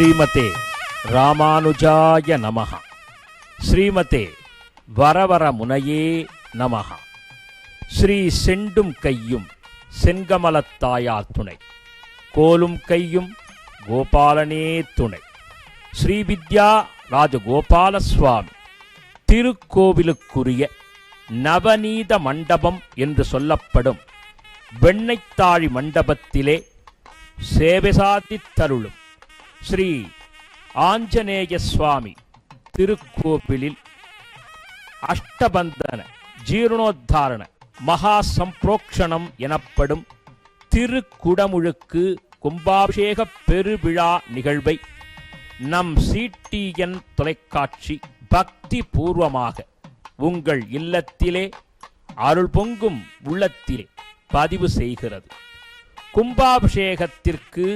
ஸ்ரீமதே ராமானுஜாய நமக ஸ்ரீமதே வரவர முனையே நமக ஸ்ரீ செண்டும் கையும் செங்கமலத்தாயார் துணை. கோலும் கையும் கோபாலனே துணை. ஸ்ரீவித்யா ராஜகோபால சுவாமி திருக்கோவிலுக்குரிய நவநீத மண்டபம் என்று சொல்லப்படும் வெண்ணைத்தாழி மண்டபத்திலே சேவைசாதித் தருளும் ஸ்ரீ ஆஞ்சநேய சுவாமி திருக்கோவிலில் அஷ்டபந்தன ஜீர்ணோத்தாரண மகா சம்பிரோக்ஷணம் எனப்படும் திருக்குடமுழுக்கு கும்பாபிஷேக பெருவிழா நிகழ்வை நம் சிடிஎன் தொலைக்காட்சி பக்தி பூர்வமாக உங்கள் இல்லத்திலே அருள் பொங்கும் உள்ளத்திலே பதிவு செய்கிறது. கும்பாபிஷேகத்திற்கு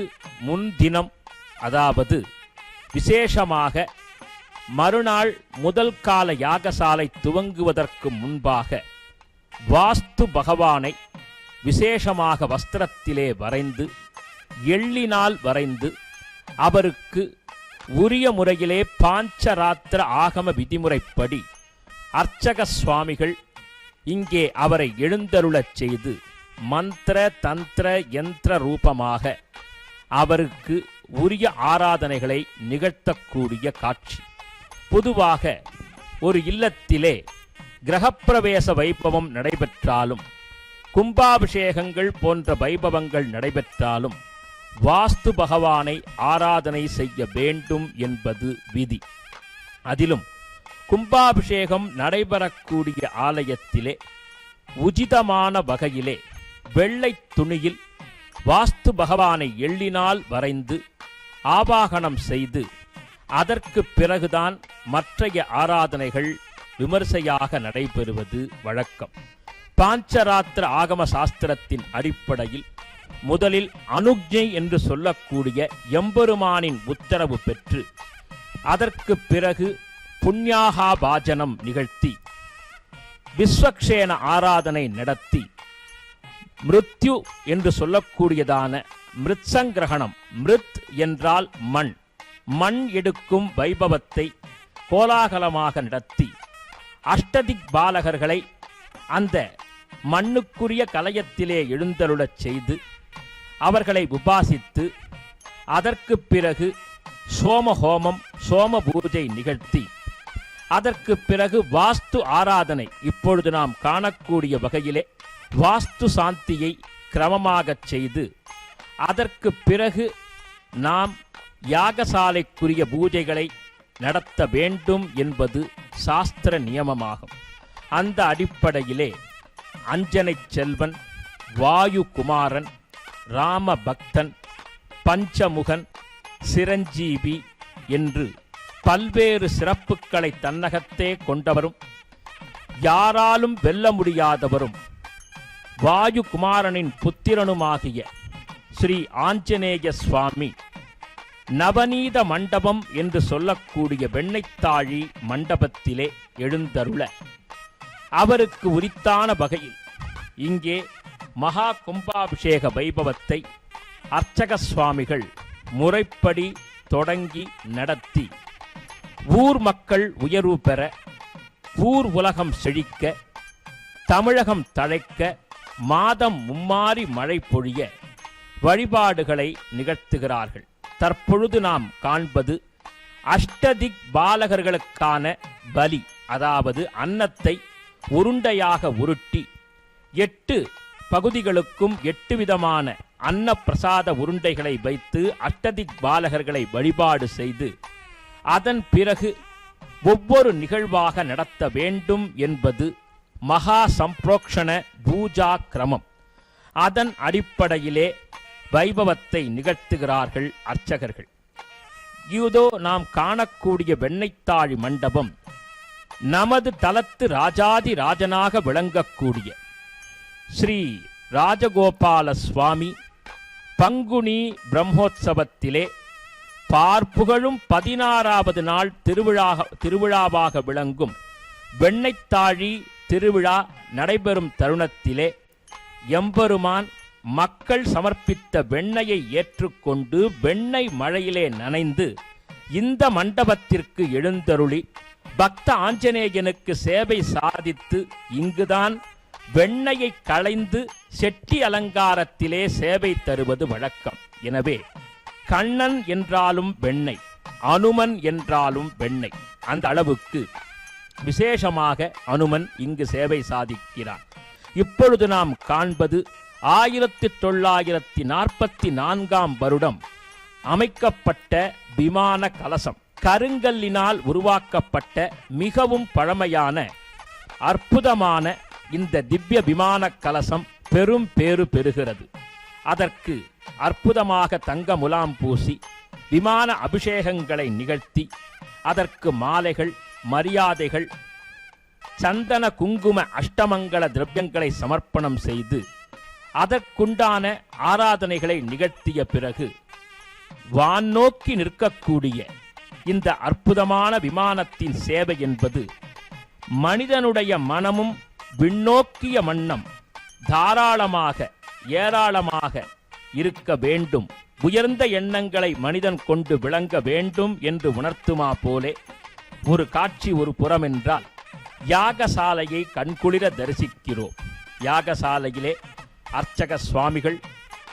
முன்தினம் அதாவது விசேஷமாக மறுநாள் முதல் கால யாகசாலை துவங்குவதற்கு முன்பாக வாஸ்து பகவானை விசேஷமாக வஸ்திரத்திலே வரைந்து எள்ளினால் வரைந்து அவருக்கு உரிய முறையிலே பாஞ்சராத்திர ஆகம விதிமுறைப்படி அர்ச்சக சுவாமிகள் இங்கே அவரை எழுந்தருளச் செய்து மந்திர தந்திர யந்திர ரூபமாக அவருக்கு உரிய ஆராதனைகளை நிகழ்த்தக்கூடிய காட்சி. பொதுவாக ஒரு இல்லத்திலே கிரகப்பிரவேச வைபவம் நடைபெற்றாலும் கும்பாபிஷேகங்கள் போன்ற வைபவங்கள் நடைபெற்றாலும் வாஸ்து பகவானை ஆராதனை செய்ய வேண்டும் என்பது விதி. அதிலும் கும்பாபிஷேகம் நடைபெறக்கூடிய ஆலயத்திலே உச்சிதமான வகையிலே வெள்ளை துணியில் வாஸ்து பகவானை எள்ளினால் வரைந்து ஆவாகனம் செய்து அதற்கு பிறகுதான் மற்றைய ஆராதனைகள் விமர்சையாக நடைபெறுவது வழக்கம். பாஞ்சராத்திர ஆகம சாஸ்திரத்தின் அடிப்படையில் முதலில் அனுஜை என்று சொல்லக்கூடிய எம்பெருமானின் உத்தரவு பெற்று அதற்கு பிறகு புண்ணியாகா பாஜனம் நிகழ்த்தி விஸ்வக்ஷேன ஆராதனை நடத்தி மிருத்யு என்று சொல்லக்கூடியதான மிருத்சங்கிரகணம். மிருத் என்றால் மண். மண் எடுக்கும் வைபவத்தை கோலாகலமாக நடத்தி அஷ்டதிக் பாலகர்களை அந்த மண்ணுக்குரிய கலயத்திலே எழுந்தருளச் செய்து அவர்களை உபாசித்து அதற்கு பிறகு சோமஹோமம் சோம பூஜை நிகழ்த்தி அதற்கு பிறகு வாஸ்து ஆராதனை இப்பொழுது நாம் காணக்கூடிய வகையிலே வாஸ்து சாந்தியை கிரமமாகச் செய்து அதற்கு பிறகு நாம் யாகசாலைக்குரிய பூஜைகளை நடத்த வேண்டும் என்பது சாஸ்திர நியமமாகும். அந்த அடிப்படையிலே அஞ்சனை செல்வன் வாயு குமாரன் ராம பக்தன் பஞ்சமுகன் சிரஞ்சீவி என்று பல்வேறு சிறப்புகளை தன்னகத்தே கொண்டவரும் யாராலும் வெல்ல முடியாதவரும் வாயு குமாரனின் புத்திரனுமாகிய ஸ்ரீ ஆஞ்சநேய சுவாமி. நவநீத மண்டபம் என்று சொல்லக்கூடிய வெண்ணைத்தாழி மண்டபத்திலே எழுந்தருள அவருக்கு உரித்தான வகையில் இங்கே மகா கும்பாபிஷேக வைபவத்தை அர்ச்சக சுவாமிகள் முறைப்படி தொடங்கி நடத்தி ஊர் மக்கள் உயர்வு பெற ஊர் உலகம் செழிக்க தமிழகம் தழைக்க மாதம் மும்மாறி மழை பொழிய வழிபாடுகளை நிகழ்த்துகிறார்கள். தற்பொழுது நாம் காண்பது அஷ்டதிக் பாலகர்களுக்கான பலி அதாவது அன்னத்தை உருண்டையாக உருட்டி எட்டு பகுதிகளுக்கும் எட்டு விதமான அன்ன பிரசாத உருண்டைகளை வைத்து அஷ்டதிக் பாலகர்களை வழிபாடு செய்து அதன் பிறகு ஒவ்வொரு நிகழ்வாக நடத்த வேண்டும் என்பது மகா சம்பிரோக்ஷண பூஜா கிரமம் அதன் அடிப்படையிலே வைபவத்தை நிகழ்த்துகிறார்கள் அர்ச்சகர்கள். இதோ நாம் காணக்கூடிய வெண்ணைத்தாழி மண்டபம் நமது தலத்து ராஜாதி ராஜனாக விளங்கக்கூடிய ஸ்ரீ ராஜகோபால சுவாமி பங்குனி பிரம்மோற்சவத்திலே பார்ப்புகழும் பதினாறாவது நாள் திருவிழாக திருவிழாவாக விளங்கும் வெண்ணைத்தாழி திருவிழா நடைபெறும் தருணத்திலே எம்பெருமான் மக்கள் சமர்ப்பித்த வெண்ணையை ஏற்றுக்கொண்டு வெண்ணெய் மழையிலே நனைந்து இந்த மண்டபத்திற்கு எழுந்தருளி பக்த ஆஞ்சநேயனுக்கு சேவை சாதித்து இங்குதான் வெண்ணையை களைந்து செட்டி அலங்காரத்திலே சேவை தருவது வழக்கம். எனவே கண்ணன் என்றாலும் வெண்ணெய் அனுமன் என்றாலும் வெண்ணெய். அந்த அளவுக்கு விசேஷமாக அனுமன் இங்கு சேவை சாதிக்கிறான். இப்பொழுது நாம் காண்பது ஆயிரத்தி தொள்ளாயிரத்தி நாற்பத்தி நான்காம் வருடம் அமைக்கப்பட்ட விமான கலசம். கருங்கல்லினால் உருவாக்கப்பட்ட மிகவும் பழமையான அற்புதமான இந்த திவ்ய விமான கலசம் பெரும் பேறு பெறுகிறது. அதற்கு அற்புதமாக தங்க முலாம் பூசி விமான அபிஷேகங்களை நிகழ்த்தி அதற்கு மாலைகள் மரியாதைகள் சந்தன குங்கும அஷ்டமங்கல திரவியங்களை சமர்ப்பணம் செய்து அதற்குண்டான ஆராதனைகளை நிகழ்த்திய பிறகு வானோக்கி நிற்கக்கூடிய இந்த அற்புதமான விமானத்தின் சேவை என்பது மனிதனுடைய மனமும் விண்ணோக்கிய மன்னம் தாராளமாக ஏராளமாக இருக்க வேண்டும். உயர்ந்த எண்ணங்களை மனிதன் கொண்டு விளங்க வேண்டும் என்று உணர்த்துமா போலே ஒரு காட்சி ஒரு புறம் என்றால் யாகசாலையை கண்குளிர தரிசிக்கிறோம். யாகசாலையிலே அர்ச்சக சுவாமிகள்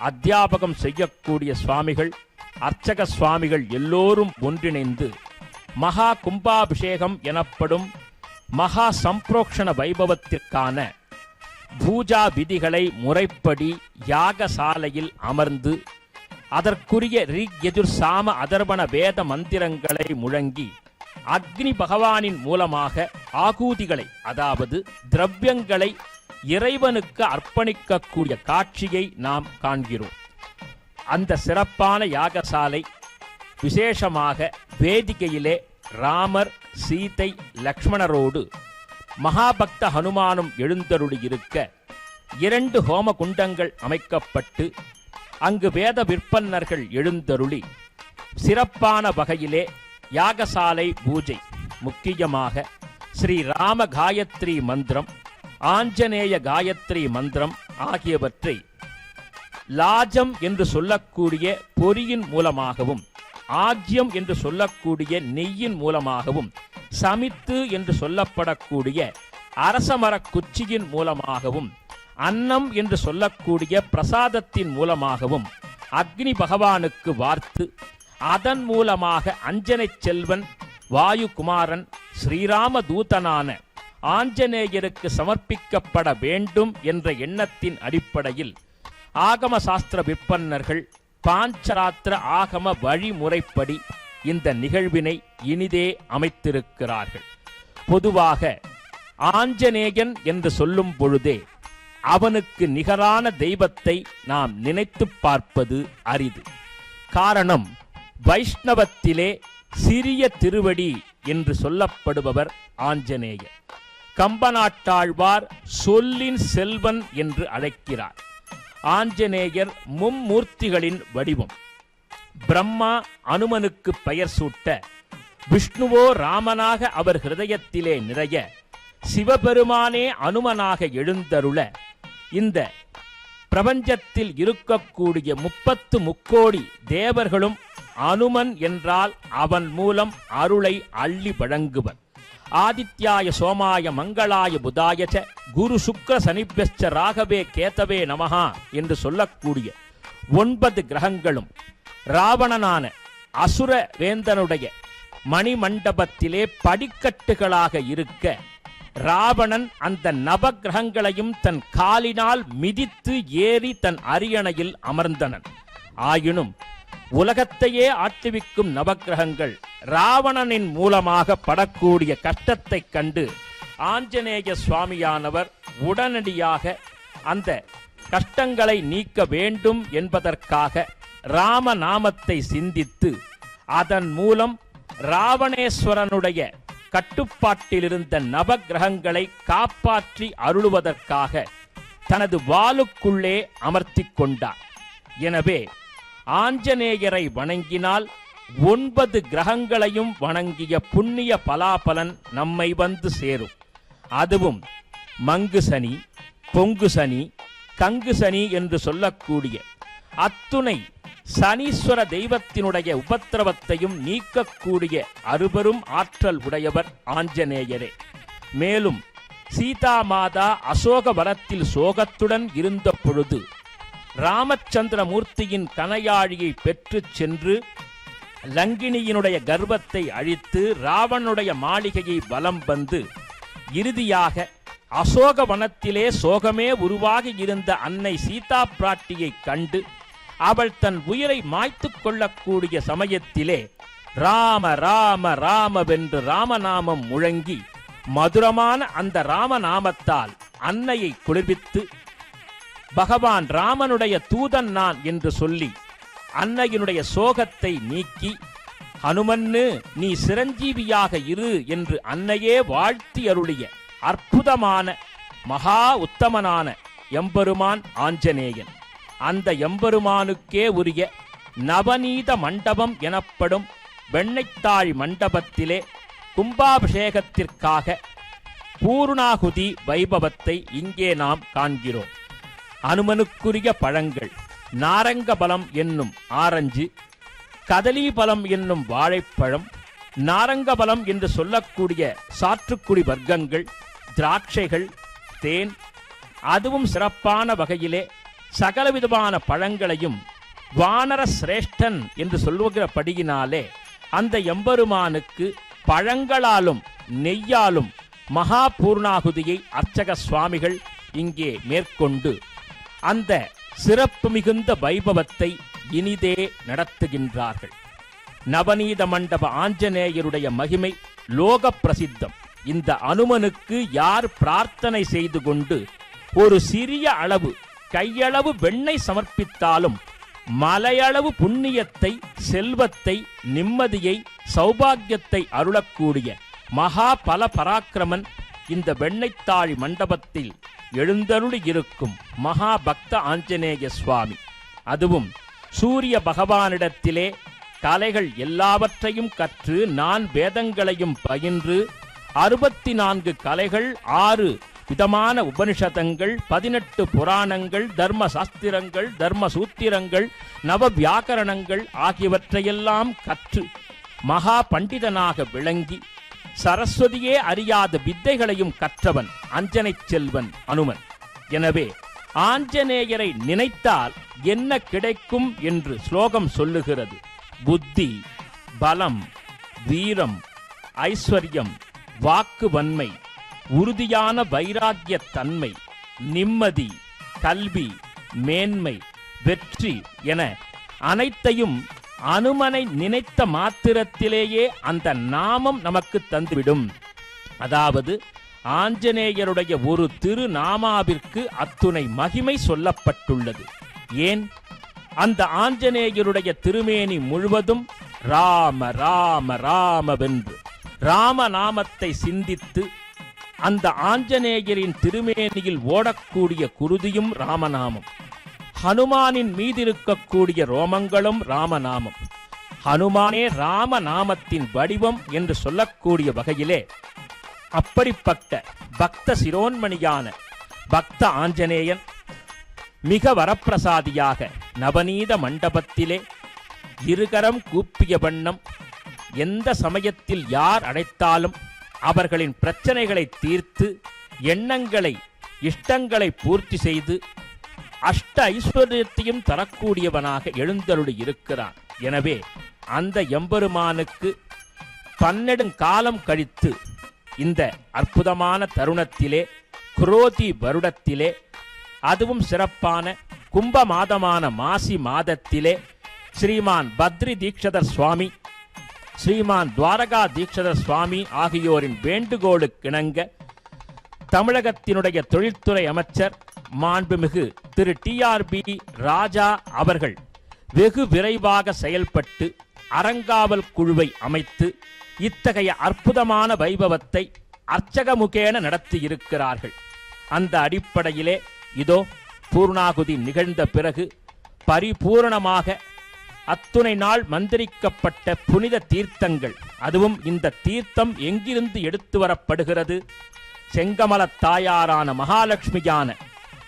அத்தியாபகம் செய்யக்கூடிய சுவாமிகள் அர்ச்சக சுவாமிகள் எல்லோரும் ஒன்றிணைந்து மகா கும்பாபிஷேகம் எனப்படும் மகா சம்பிரோக்ஷண வைபவத்திற்கான பூஜா விதிகளை முறைப்படி யாகசாலையில் அமர்ந்து அதற்குரிய ரிக் எதிர் சாம அதர்வண வேத மந்திரங்களை முழங்கி அக்னி பகவானின் மூலமாக ஆகூதிகளை அதாவது திரவியங்களை இறைவனுக்கு அர்ப்பணிக்கக்கூடிய காட்சியை நாம் காண்கிறோம். அந்த சிறப்பான யாகசாலை விசேஷமாக வேதிகையிலே ராமர் சீதை லக்ஷ்மணரோடு மகாபக்த ஹனுமானும் எழுந்தருளி இருக்க இரண்டு ஹோம குண்டங்கள் அமைக்கப்பட்டு அங்கு வேத விற்பன்னர்கள் எழுந்தருளி சிறப்பான வகையிலே யாகசாலை பூஜை. முக்கியமாக ஸ்ரீ ராம காயத்ரி மந்திரம் ஆஞ்சநேய காயத்ரி மந்திரம் ஆகியவற்றை லாஜம் என்று சொல்லக்கூடிய பொறியின் மூலமாகவும் ஆஜ்யம் என்று சொல்லக்கூடிய நெய்யின் மூலமாகவும் சமித்து என்று சொல்லப்படக்கூடிய அரசமரக் குச்சியின் மூலமாகவும் அன்னம் என்று சொல்லக்கூடிய பிரசாதத்தின் மூலமாகவும் அக்னி பகவானுக்கு வார்த்து அதன் மூலமாக அஞ்சனை செல்வன் வாயுகுமாரன் ஸ்ரீராம தூதனான ஆஞ்சநேயருக்கு சமர்ப்பிக்கப்பட வேண்டும் என்ற எண்ணத்தின் அடிப்படையில் ஆகம சாஸ்திர விற்பன்னர்கள் பாஞ்சராத்திர ஆகம வழிமுறைப்படி இந்த நிகழ்வினை இனிதே அமைத்திருக்கிறார்கள். பொதுவாக ஆஞ்சநேயன் என்று சொல்லும் பொழுதே அவனுக்கு நிகரான தெய்வத்தை நாம் நினைத்துப் பார்ப்பது அரிது. காரணம் வைஷ்ணவத்திலே சிறிய திருவடி என்று சொல்லப்படுபவர் ஆஞ்சநேயர். கம்பநாட்டாழ்வார் சொல்லின் செல்வன் என்று அழைக்கிறார். ஆஞ்சநேயர் மும்மூர்த்திகளின் வடிவம். பிரம்மா அனுமனுக்கு பெயர் சூட்ட விஷ்ணுவோ ராமனாக அவர் ஹிருதயத்திலே நிறைய சிவபெருமானே அனுமனாக எழுந்தருள இந்த பிரபஞ்சத்தில் இருக்கக்கூடிய முப்பத்து முக்கோடி தேவர்களும் அனுமன் என்றால் அவன் மூலம் அருளை அள்ளி வழங்குவன். ஆதித்யாய சோமாய மங்களாய புதாய குரு சுக்ர சனிபியஸ்ச ராகவே கேத்தவே நமஹா என்று சொல்லக்கூடிய ஒன்பது கிரகங்களும் ராவணனான அசுர வேந்தனுடைய மணிமண்டபத்திலே படிக்கட்டுகளாக இருக்க ராவணன் அந்த நவக்கிரகங்களையும் தன் காலினால் மிதித்து ஏறி தன் அரியணையில் அமர்ந்தனன். ஆயினும் உலகத்தையே ஆட்டுவிக்கும் நவக்கிரகங்கள் ராவணனின் மூலமாக படக்கூடிய கஷ்டத்தைக் கண்டு ஆஞ்சநேய சுவாமியானவர் உடனடியாக அந்த கஷ்டங்களை நீக்க வேண்டும் என்பதற்காக ராம நாமத்தை சிந்தித்து அதன் மூலம் ராவணேஸ்வரனுடைய கட்டுப்பாட்டிலிருந்த நவக்கிரகங்களை காப்பாற்றி அருளுவதற்காக தனது வாளுக்குள்ளே அமர்த்தி கொண்டார். எனவே ஆஞ்சநேயரை வணங்கினால் ஒன்பது கிரகங்களையும் வணங்கிய புண்ணிய பலாபலன் நம்மை வந்து சேரும். அதுவும் மங்கு சனி பொங்கு சனி கங்கு சனி என்று சொல்லக்கூடிய அத்துணை சனீஸ்வர தெய்வத்தினுடைய உபத்திரவத்தையும் நீக்கக்கூடிய அருபெரும் ஆற்றல் உடையவர் ஆஞ்சநேயரே. மேலும் சீதா மாதா அசோக வனத்தில் சோகத்துடன் இருந்த பொழுது ராமச்சந்திரமூர்த்தியின் கனையாழியை பெற்றுச் சென்று லங்கினியினுடைய கர்ப்பத்தை அழித்து ராவனுடைய மாளிகையை வலம் வந்து இறுதியாக அசோக வனத்திலே சோகமே உருவாகி இருந்த அன்னை சீதா பிராட்டியைக் கண்டு அவள் தன் உயிரை மாய்த்துக் கொள்ளக்கூடிய சமயத்திலே ராம ராம ராமவென்று ராமநாமம் முழங்கி மதுரமான அந்த ராமநாமத்தால் அன்னையை குளிர்வித்து பகவான் ராமனுடைய தூதன் நான் என்று சொல்லி அன்னையினுடைய சோகத்தை நீக்கி ஹனுமன்னு நீ சிரஞ்சீவியாக இரு என்று அன்னையே வாழ்த்தி அருளிய அற்புதமான மகா உத்தமனான எம்பெருமான் ஆஞ்சநேயன். அந்த எம்பெருமானுக்கே உரிய நவநீத மண்டபம் எனப்படும் வெண்ணைத்தாழ் மண்டபத்திலே கும்பாபிஷேகத்திற்காக பூர்ணாகுதி வைபவத்தை இங்கே நாம் காண்கிறோம். அனுமனுக்குரிய பழங்கள். நாரங்க பலம் என்னும் ஆரஞ்சு கதலி பலம் என்னும் வாழைப்பழம் நாரங்க பலம் என்று சொல்லக்கூடிய சாற்றுக்குடி வர்க்கங்கள் திராட்சைகள் தேன் அதுவும் சிறப்பான வகையிலே சகலவிதமான பழங்களையும் வானர சிரேஷ்டன் என்று சொல்லுகிறபடியினாலே அந்த எம்பெருமானுக்கு பழங்களாலும் நெய்யாலும் மகா பூர்ணாகுதியை அர்ச்சக சுவாமிகள் இங்கே மேற்கொண்டு அந்த சிறப்பு மிகுந்த வைபவத்தை இனிதே நடத்துகின்றார்கள். நவநீத மண்டப ஆஞ்சநேயருடைய மகிமை லோக பிரசித்தம் இந்த அனுமனுக்கு யார் பிரார்த்தனை செய்து கொண்டு ஒரு சிறிய அளவு கையளவு வெண்ணை சமர்ப்பித்தாலும் மலையளவு புண்ணியத்தை செல்வத்தை நிம்மதியை சௌபாகியத்தை அருளக்கூடிய மகா பல பராக்கிரமன் இந்த வெண்ணைத்தாழி மண்டபத்தில் எழுந்தருளி இருக்கும் மகா பக்த ஆஞ்சநேய சுவாமி. அதுவும் சூரிய பகவானிடத்திலே கலைகள் எல்லாவற்றையும் கற்று நான் வேதங்களையும் பயின்று அறுபத்தி நான்கு கலைகள் ஆறு விதமான உபனிஷதங்கள் பதினெட்டு புராணங்கள் தர்ம சாஸ்திரங்கள் தர்ம சூத்திரங்கள் நவ வியாக்கரணங்கள் ஆகியவற்றையெல்லாம் கற்று மகா பண்டிதனாக விளங்கி சரஸ்வதியே அறியாத வித்தைகளையும் கற்றவன் அஞ்சனை செல்வன் அனுமன். எனவே ஆஞ்சநேயரை நினைத்தால் என்ன கிடைக்கும் என்று ஸ்லோகம் சொல்லுகிறது. புத்தி பலம் வீரம் ஐஸ்வர்யம் வாக்கு வன்மை உறுதியான வைராக்கிய தன்மை நிம்மதி கல்வி மேன்மை வெற்றி என அனைத்தையும் அனுமனை நினைத்த மாத்திரத்திலேயே அந்த நாமம் நமக்கு தந்துவிடும். அதாவது ஆஞ்சநேயருடைய ஒரு திருநாமாவிற்கு அத்துணை மகிமை சொல்லப்பட்டுள்ளது. ஏன்? அந்த ஆஞ்சநேயருடைய திருமேனி முழுவதும் ராம ராம ராமவென்று. ராமநாமத்தை சிந்தித்து அந்த ஆஞ்சநேயரின் திருமேனியில் ஓடக்கூடிய குருதியும் ராமநாமம். ஹனுமானின் மீதிருக்கக்கூடிய ரோமங்களும் ராமநாமம். ஹனுமானே ராமநாமத்தின் வடிவம் என்று சொல்லக்கூடிய வகையிலே அப்படிப்பட்ட பக்த சிரோன்மணியான பக்த ஆஞ்சநேயன் மிக வரப்பிரசாதியாக நவநீத மண்டபத்திலே இருகரம் கூப்பிய வண்ணம் எந்த சமயத்தில் யார் அழைத்தாலும் அவர்களின் பிரச்சனைகளை தீர்த்து எண்ணங்களை இஷ்டங்களை பூர்த்தி செய்து அஷ்ட ஐஸ்வர்யத்தையும் தரக்கூடியவனாக எழுந்தருளி இருக்கிறான். எனவே அந்த எம்பெருமானுக்கு பன்னெடுங்காலம் கழித்து இந்த அற்புதமான தருணத்திலே குரோதி வருடத்திலே அதுவும் சிறப்பான கும்ப மாதமான மாசி மாதத்திலே ஸ்ரீமான் பத்ரி தீக்ஷதர் சுவாமி ஸ்ரீமான் துவாரகா தீக்ஷதர் சுவாமி ஆகியோரின் வேண்டுகோளுக்கிணங்க தமிழகத்தினுடைய தொழில்துறை அமைச்சர் மாண்புமிகு திரு டிஆர்பி ராஜா அவர்கள் வெகு விரைவாக செயல்பட்டு அறங்காவல் குழுவை அமைத்து இத்தகைய அற்புதமான வைபவத்தை அர்ச்சகமுகேன நடத்தி இருக்கிறார்கள் அந்த அடிப்படையிலே இதோ பூர்ணாகுதி நிகழ்ந்த பிறகு பரிபூரணமாக அத்துணை நாள் மந்திரிக்கப்பட்ட புனித தீர்த்தங்கள் அதுவும் இந்த தீர்த்தம் எங்கிருந்து எடுத்து வரப்படுகிறது? செங்கமல தாயாரான மகாலட்சுமியான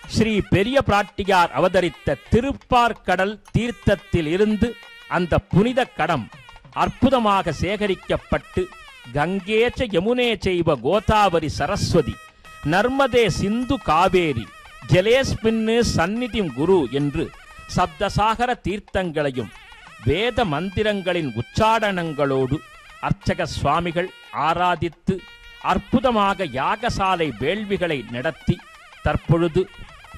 ஸ்ரீ பெரிய பிராட்டியார் அவதரித்த திருப்பார்கடல் தீர்த்தத்தில் இருந்து அந்த புனித கடம் அற்புதமாக சேகரிக்கப்பட்டு கங்கேச்ச யமுனே செய்வ கோதாவரி சரஸ்வதி நர்மதே சிந்து காவேரி ஜலேஸ்பின்னு சந்நிதிம் குரு என்று சப்தசாகர தீர்த்தங்களையும் வேத மந்திரங்களின் உச்சாடனங்களோடு அர்ச்சக சுவாமிகள் ஆராதித்து அற்புதமாக யாகசாலை வேள்விகளை நடத்தி தற்பொழுது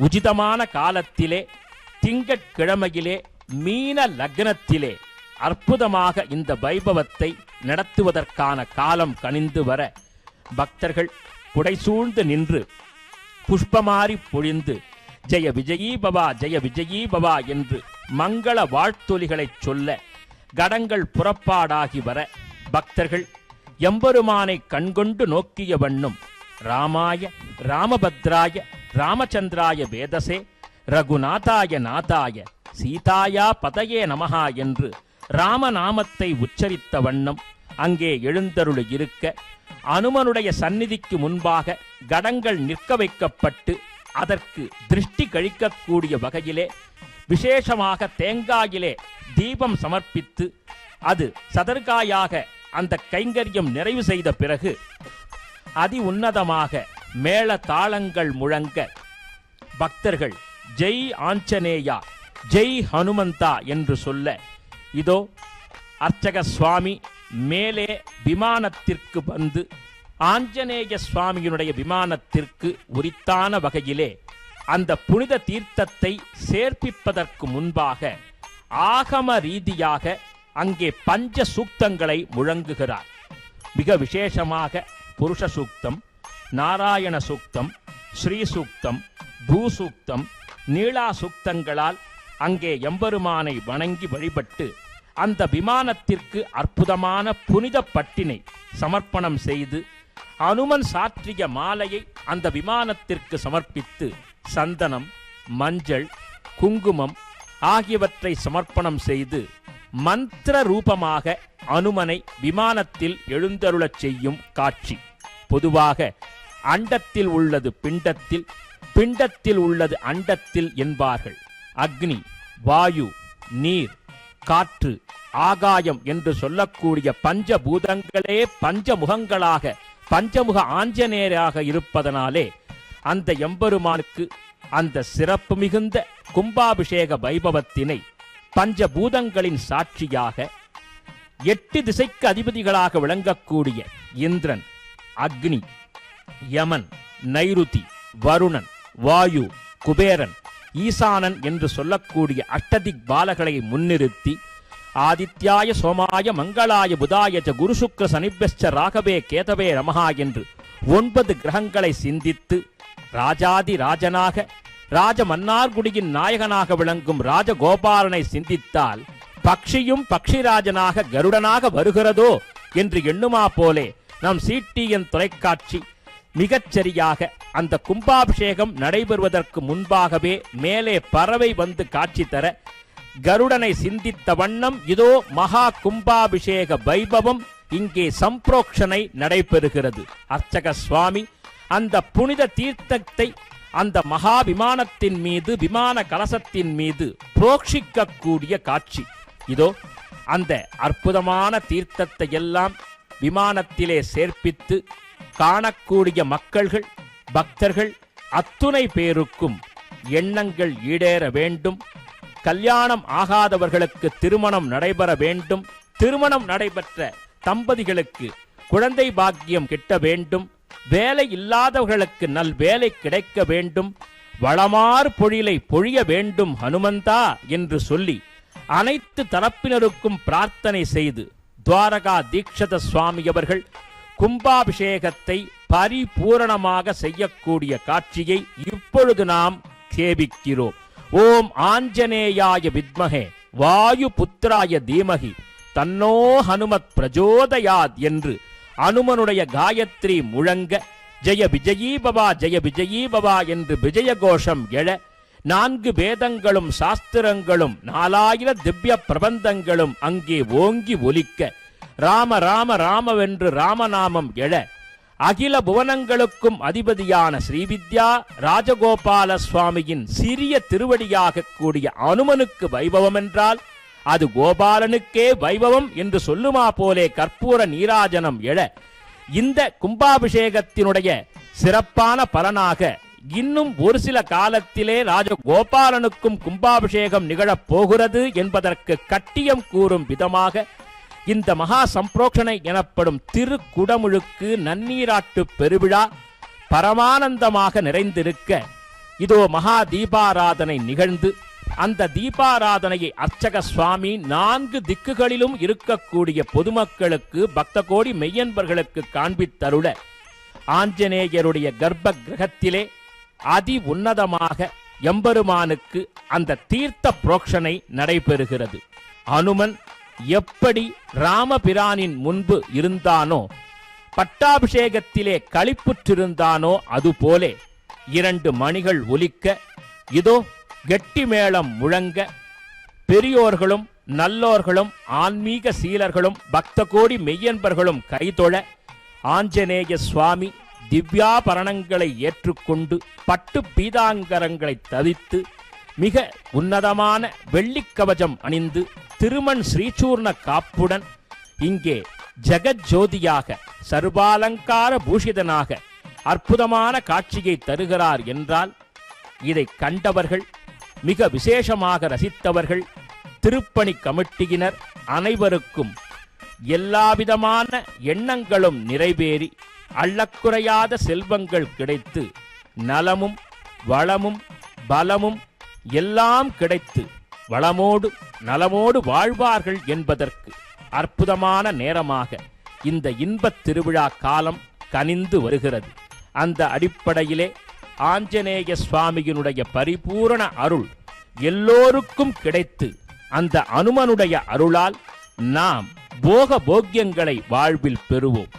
உச்சிதமான காலத்திலே திங்கட்கிழமையிலே மீன லக்னத்திலே அற்புதமாக இந்த வைபவத்தை நடத்துவதற்கான காலம் கனிந்து வர பக்தர்கள் புடைசூழ்ந்து நின்று புஷ்பமாரி பொழிந்து ஜெய விஜயீ பவா ஜெய விஜயீ பவா என்று மங்கள வாழ்த்தொலிகளைச் சொல்ல கடங்கள் புறப்பாடாகி வர பக்தர்கள் எம்பெருமானை கண்கொண்டு நோக்கிய வண்ணம் ராமாய ராமபத்ராய ராமச்சந்திராய வேதசே ரகுநாதாய நாதாய சீதாயா பதயே நமஹா என்று ராமநாமத்தை உச்சரித்த வண்ணம் அங்கே எழுந்தருளி இருக்க அனுமனுடைய சந்நிதிக்கு முன்பாக கடங்கள் நிற்க வைக்கப்பட்டு அதற்கு திருஷ்டி கழிக்கக்கூடிய வகையிலே விசேஷமாக தேங்காயிலே தீபம் சமர்ப்பித்து அது சதர்காயாக அந்த கைங்கரியம் நிறைவு செய்த பிறகு அதி உன்னதமாக மேள தாளங்கள் முழங்க. பக்தர்கள் ஜெய் ஆஞ்சநேயா ஜெய் ஹனுமந்தா என்று சொல்ல இதோ அர்ச்சக சுவாமி மேலே விமானத்திற்கு வந்து ஆஞ்சநேய சுவாமியினுடைய விமானத்திற்கு உரித்தான வகையிலே அந்த புனித தீர்த்தத்தை சேர்ப்பிப்பதற்கு முன்பாக ஆகம ரீதியாக அங்கே பஞ்ச சூக்தங்களை முழங்குகிறார். மிக விசேஷமாக புருஷ சூக்தம் நாராயண சூக்தம் ஸ்ரீ சுக்தம் பூசூக்தம் நீளா சுக்தங்களால் அங்கே எம்பெருமானை வணங்கி வழிபட்டு அந்த விமானத்திற்கு அற்புதமான புனித பட்டினை சமர்ப்பணம் செய்து அனுமன் சாற்றிய மாலையை அந்த விமானத்திற்கு சமர்ப்பித்து சந்தனம் மஞ்சள் குங்குமம் ஆகியவற்றை சமர்ப்பணம் செய்து மந்திர ரூபமாக அனுமனை விமானத்தில் எழுந்தருளச் செய்யும் காட்சி. பொதுவாக அண்டத்தில் உள்ளது பிண்டத்தில் பிண்டத்தில் உள்ளது அண்டத்தில் என்பார்கள். அக்னி வாயு நீர் காற்று ஆகாயம் என்று சொல்லக்கூடிய பஞ்சபூதங்களே பஞ்சமுகங்களாக பஞ்சமுக ஆஞ்சநேயராக இருப்பதனாலே அந்த எம்பெருமானுக்கு அந்த சிறப்பு மிகுந்த கும்பாபிஷேக வைபவத்தினை பஞ்சபூதங்களின் சாட்சியாக எட்டு திசைக்கு அதிபதிகளாக விளங்கக்கூடிய இந்திரன் அக்னி யமன் நைருதி வருணன் வாயு குபேரன் ஈசானன் என்று சொல்லக்கூடிய அஷ்டதிக் பாலகளை முன்னிறுத்தி ஆதித்யாய சோமாய மங்களாய புதாய குரு சுக்ர சனிபெஸ்ட ராகவே கேதவே ரமஹா என்று ஒன்பது கிரகங்களை சிந்தித்து ராஜாதி ராஜனாக ராஜ மன்னார்குடியின் நாயகனாக விளங்கும் ராஜகோபாலனை சிந்தித்தால் பக்ஷியும் பக்ஷிராஜனாக கருடனாக வருகிறதோ என்று எண்ணுமா போலே நம் சிடிஎன் தொலைக்காட்சி. மிகச்சரியாக அந்த கும்பாபிஷேகம் நடைபெறுவதற்கு முன்பாகவே மேலே பறவை வந்து காட்சி தர கருடனை சிந்தித்த வண்ணம் இதோ மகா கும்பாபிஷேக வைபவம் இங்கே சம்பிரோக்ஷனை நடைபெறுகிறது. அர்ச்சக சுவாமி அந்த புனித தீர்த்தத்தை அந்த மகா விமானத்தின் மீது விமான கலசத்தின் மீது புரோக்ஷிக்கக்கூடிய காட்சி. இதோ அந்த அற்புதமான தீர்த்தத்தை எல்லாம் விமானத்திலே சேர்ப்பித்து காணக்கூடிய மக்கள்கள் பக்தர்கள் அத்துணை பேருக்கும் எண்ணங்கள் ஈடேற வேண்டும். கல்யாணம் ஆகாதவர்களுக்கு திருமணம் நடைபெற வேண்டும். திருமணம் நடைபெற்ற தம்பதிகளுக்கு குழந்தை பாக்கியம் கிட்ட வேண்டும். வேலை இல்லாதவர்களுக்கு நல் வேலை கிடைக்க வேண்டும். வளமார் பொழிலை பொழிய வேண்டும் ஹனுமந்தா என்று சொல்லி அனைத்து தரப்பினருக்கும் பிரார்த்தனை செய்து துவாரகா தீக்ஷத சுவாமி அவர்கள் கும்பாபிஷேகத்தை பரிபூரணமாக செய்யக்கூடிய காட்சியை இப்பொழுது நாம் சேவிக்கிறோம். ஓம் ஆஞ்சநேயாய வித்மகே வாயு புத்திராய தீமகி தன்னோ ஹனுமத் பிரஜோதயாத் என்று அனுமனுடைய காயத்ரி முழங்க ஜெய விஜயீபவா ஜெய விஜயீபவா என்று விஜய கோஷம் எழ நான்கு வேதங்களும் சாஸ்திரங்களும் நாலாயிர திவ்ய பிரபந்தங்களும் அங்கே ஓங்கி ஒலிக்க. ராம ராம ராமவென்று ராமநாமம் எழ. அகில புவனங்களுக்கும் அதிபதியான ஸ்ரீவித்யா ராஜகோபால சுவாமியின் சிறிய திருவடியாக கூடிய அனுமனுக்கு வைபவம் என்றால் அது கோபாலனுக்கே வைபவம் என்று சொல்லுமா போலே கற்பூர நீராஜனம் எழ. இந்த கும்பாபிஷேகத்தினுடைய சிறப்பான பலனாக இன்னும் ஒரு சில காலத்திலே ராஜகோபாலனுக்கும் கும்பாபிஷேகம் நிகழப் போகிறது என்பதற்கு கட்டியம் கூறும் விதமாக இந்த மகா சம்பிரோக்ஷனை எனப்படும் திருக்குடமுழுக்கு நன்னீராட்டு பெருவிழா பரமானந்தமாக நிறைந்திருக்க இதோ மகா தீபாராதனை நிகழ்ந்து அந்த தீபாராதனையை அர்ச்சக சுவாமி நான்கு திக்குகளிலும் இருக்கக்கூடிய பொதுமக்களுக்கு பக்த கோடி மெய்யன்பர்களுக்கு காண்பித்தருள ஆஞ்சநேயருடைய கர்ப்ப கிரகத்திலே அதி உன்னதமாக எம்பெருமானுக்கு அந்த தீர்த்த புரோக்ஷனை நடைபெறுகிறது. அனுமன் எப்படி ராமபிரானின் முன்பு இருந்தானோ பட்டாபிஷேகத்திலே களிப்புற்றிருந்தானோ அதுபோலே இரண்டு மணிகள் ஒலிக்க இதோ கெட்டி மேளம் முழங்க பெரியோர்களும் நல்லோர்களும் ஆன்மீக சீலர்களும் பக்த கோடி மெய்யன்பர்களும் கைதொழ ஆஞ்சநேய சுவாமி திவ்யாபரணங்களை ஏற்றுக்கொண்டு பட்டு பீதாங்கரங்களை தவித்து மிக உன்னதமான வெள்ளிக்கவசம் அணிந்து திருமண் ஸ்ரீசூர்ண காப்புடன் இங்கே ஜெகஜோதியாக சர்வாலங்கார பூஷிதனாக அற்புதமான காட்சியை தருகிறார் என்றால் இதை கண்டவர்கள் மிக விசேஷமாக ரசித்தவர்கள் திருப்பணி கமிட்டியினர் அனைவருக்கும் எல்லாவிதமான எண்ணங்களும் நிறைவேறி அள்ளக்குறையாத செல்வங்கள் கிடைத்து நலமும் வளமும் பலமும் எல்லாம் கிடைத்து வளமோடு நலமோடு வாழ்வார்கள் என்பதற்கு அற்புதமான நேரமாக இந்த இன்பத் திருவிழா காலம் கனிந்து வருகிறது. அந்த அடிப்படையிலே ஆஞ்சநேய சுவாமியினுடைய பரிபூரண அருள் எல்லோருக்கும் கிடைத்து அந்த அனுமனுடைய அருளால் நாம் போக போக்கியங்களை வாழ்வில் பெறுவோம்.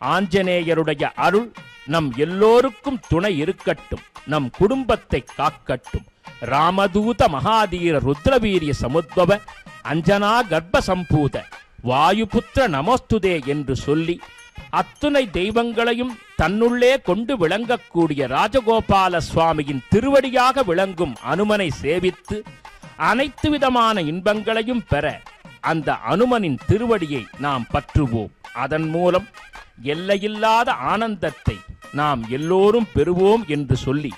ஆஞ்சநேயருடைய அருள் நம் எல்லோருக்கும் துணை இருக்கட்டும் நம் குடும்பத்தை காக்கட்டும். ராமதூத மகாதீர ருத்ரவீரிய சமுத்பவ அஞ்சனா கர்ப்ப சம்பூத வாயுபுத்திர நமோஸ்துதே என்று சொல்லி அத்துணை தெய்வங்களையும் தன்னுள்ளே கொண்டு விளங்கக்கூடிய ராஜகோபால சுவாமியின் திருவடியாக விளங்கும் அனுமனை சேவித்து அனைத்து விதமான இன்பங்களையும் பெற அந்த அனுமனின் திருவடியை நாம் பற்றுவோம். அதன் மூலம் எல்லையில்லாத ஆனந்தத்தை நாம் எல்லோரும் பெறுவோம் என்று சொல்லி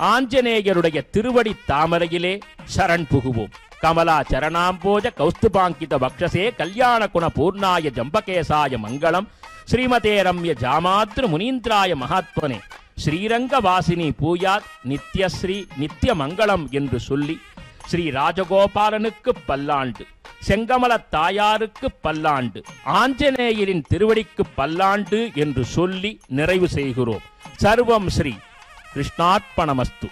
ஆஞ்சநேயருடைய திருவடி தாமரையிலே சரண் புகுவோம். கமலா சரணாம்போஜ கௌஸ்துபாங்கித வக்ஷசே கல்யாண குண பூர்ணாய ஜம்பகேசாய மங்களம். ஸ்ரீமதே ரம்ய ஜாமாத்ரு முனீந்திராய மகாத்மனே. ஸ்ரீரங்க வாசினி பூயாத் நித்யஸ்ரீ நித்ய மங்களம் என்று சொல்லி ஸ்ரீ ராஜகோபாலனுக்கு பல்லாண்டு செங்கமல தாயாருக்கு பல்லாண்டு ஆஞ்சநேயரின் திருவடிக்கு பல்லாண்டு என்று சொல்லி நிறைவு செய்கிறோம். சர்வம் ஸ்ரீ கிருஷ்ணார்ப்பணமஸ்து.